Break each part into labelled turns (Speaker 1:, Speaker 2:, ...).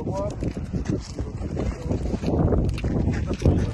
Speaker 1: товар.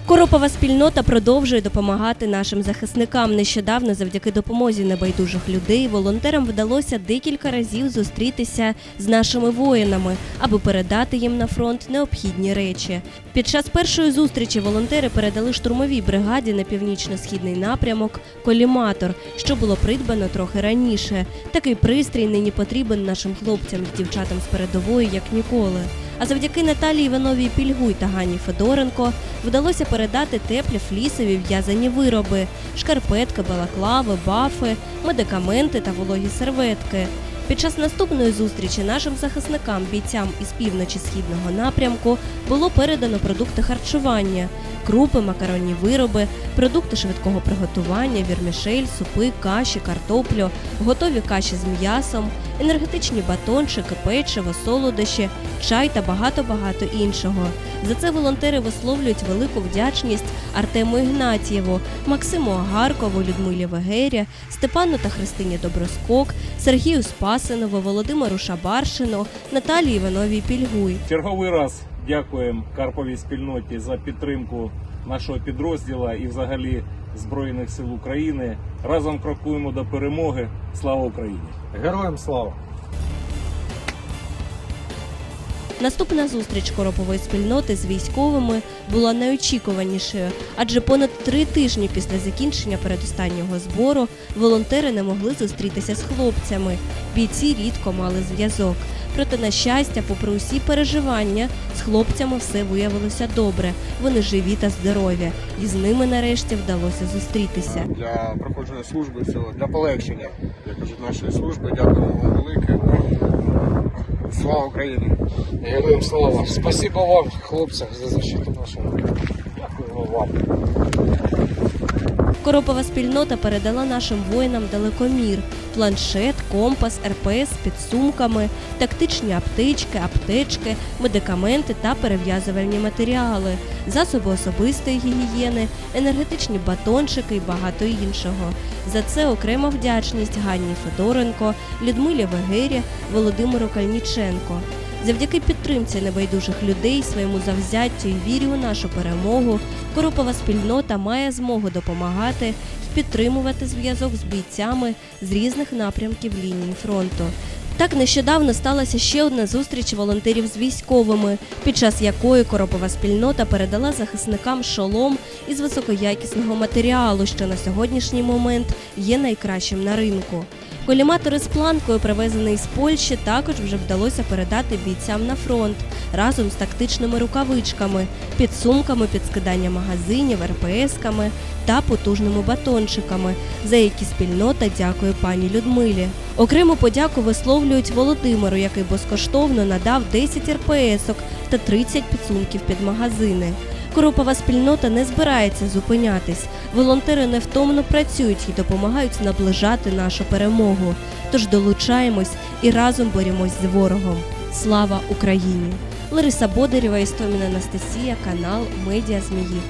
Speaker 2: Коропова спільнота продовжує допомагати нашим захисникам. Нещодавно, завдяки допомозі небайдужих людей, волонтерам вдалося декілька разів зустрітися з нашими воїнами, аби передати їм на фронт необхідні речі. Під час першої зустрічі волонтери передали штурмовій бригаді на північно-східний напрямок коліматор, що було придбано трохи раніше. Такий пристрій нині потрібен нашим хлопцям дівчатам з передової як ніколи. А завдяки Наталії Івановій Пільгуй та Гані Федоренко вдалося передати теплі флісові в'язані вироби, шкарпетки, балаклави, бафи, медикаменти та вологі серветки. Під час наступної зустрічі нашим захисникам, бійцям із півночі східного напрямку, було передано продукти харчування, крупи, макаронні вироби, продукти швидкого приготування, вірмішель, супи, каші, картоплю, готові каші з м'ясом, енергетичні батончики, печиво, солодощі, чай та багато-багато іншого. За це волонтери висловлюють велику вдячність Артему Ігнатієву, Максиму Агаркову, Людмилі Вегері, Степану та Христині Доброскок, Сергію Спасинову, Володимиру Шабаршину, Наталії Івановій Пільгуй.
Speaker 1: Черговий раз дякуємо Карповій спільноті за підтримку нашого підрозділу і взагалі Збройних сил України. Разом крокуємо до перемоги. Слава Україні!
Speaker 3: Героям слава!
Speaker 2: Наступна зустріч коропової спільноти з військовими була найочікуванішою, адже понад три тижні після закінчення передостаннього збору волонтери не могли зустрітися з хлопцями. Бійці рідко мали зв'язок. Проте, на щастя, попри усі переживання, з хлопцями все виявилося добре. Вони живі та здорові, і з ними нарешті вдалося зустрітися.
Speaker 4: для проходження служби цього, для полегшення, як кажуть, нашої служби. Дякуємо вам велике. Слава Україні!
Speaker 3: Героям слава! Спасибо вам, хлопцям, за защиту нашого. Дякую вам.
Speaker 2: Коропова спільнота передала нашим воїнам далекомір, планшет, компас, РПС з підсумками, тактичні аптечки, аптечки, медикаменти та перев'язувальні матеріали, засоби особистої гігієни, енергетичні батончики і багато іншого. За це окрема вдячність Ганні Федоренко, Людмилі Вегері, Володимиру Кальніченко. Завдяки підтримці небайдужих людей, своєму завзяттю і вірі у нашу перемогу, Коропова спільнота має змогу допомагати і підтримувати зв'язок з бійцями з різних напрямків лінії фронту. Так нещодавно сталася ще одна зустріч волонтерів з військовими, під час якої коропова спільнота передала захисникам шолом із високоякісного матеріалу, що на сьогоднішній момент є найкращим на ринку. Коліматори з планкою, привезений з Польщі, також вже вдалося передати бійцям на фронт разом з тактичними рукавичками, підсумками під скидання магазинів, РПС-ками та потужними батончиками, за які спільнота дякує пані Людмилі. Окрему подяку висловлюють Володимиру, який безкоштовно надав 10 РПС-ок та 30 підсумків під магазини. Коропова спільнота не збирається зупинятись. Волонтери невтомно працюють і допомагають наближати нашу перемогу. Тож долучаємось і разом борімось з ворогом. Слава Україні! Лариса Бодарєва, Істоміна Анастасія, канал Медіа Зміїв.